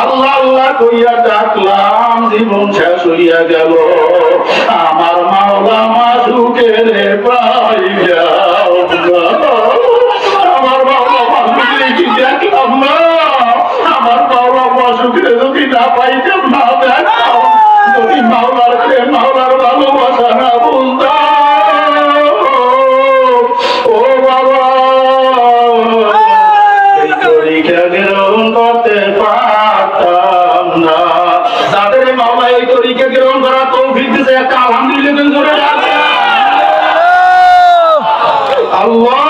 আল্লাহ আল্লাহ কইয়া ডাকলাম জীবন শেষ হইয়া গেল আমার মাওলা মাসুকের পা না পাইতাম না। দেখলাম যদি মাওলার প্রেম মাওলার ভালোবাসা না বুঝতাম ও বাবা এই তরিকা গ্রহণ করতে পারতাম না। যাদের মাওলা এই তরিকা গ্রহণ করা তৌফিক দিছে একটা আলহামদুলিল্লাহ করে আল্লাহ!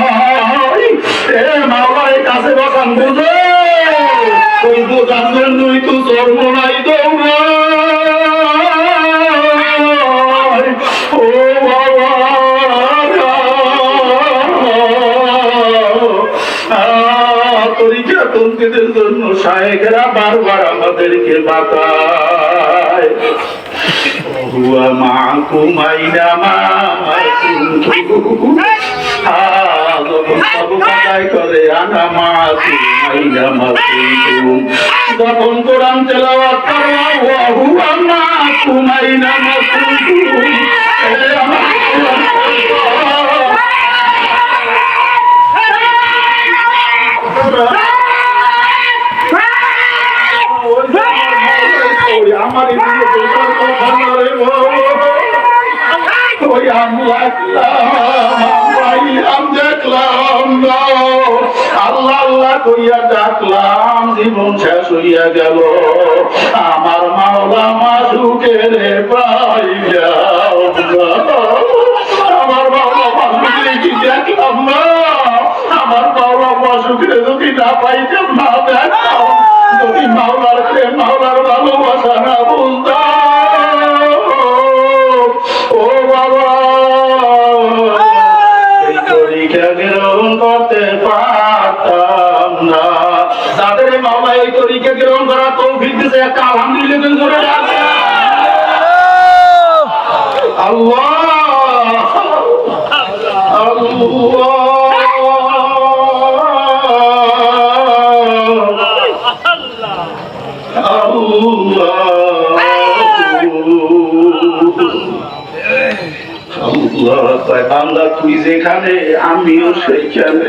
তরিকা তন্ত্রীদের জন্য সাহেবেরা বারবার আমাদেরকে বাতায় হুয়া যখন সব কাদাই করে আনা মাকুম আইনামা কুনতুম যখন কোরআন তেলাওয়াত করো হুয়া মাকুম আইনামা কুনতুম আল্লাহ আল্লাহ কইয়া জীবন শেষ হইয়া গেল আমার মাওলা মাসুকের পাইয়া মাসুকে যদি না পাইতাম না দেখলাম যদি মাওলার প্রেম মাওলার ভালোবাসা না বুঝতাম। ও বাবা এই তরিকা গ্রহণ করতে পারতাম না। যাদের মাওলা এই তরিকা গ্রহণ করা তৌফিক দিছে। একটা আলহামদুলিল্লাহ আল্লাহ! বান্দা, তুই যেখানে, আমিও সেইখানে।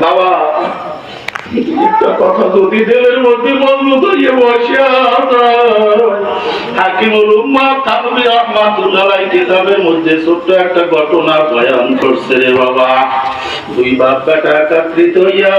বাবা কথা মধ্যে করিয়ে বসে ছোট্ট একটা ঘটনা বয়ান করছে রে বাবা। দুই বাপ বেটা একত্রিত হইয়া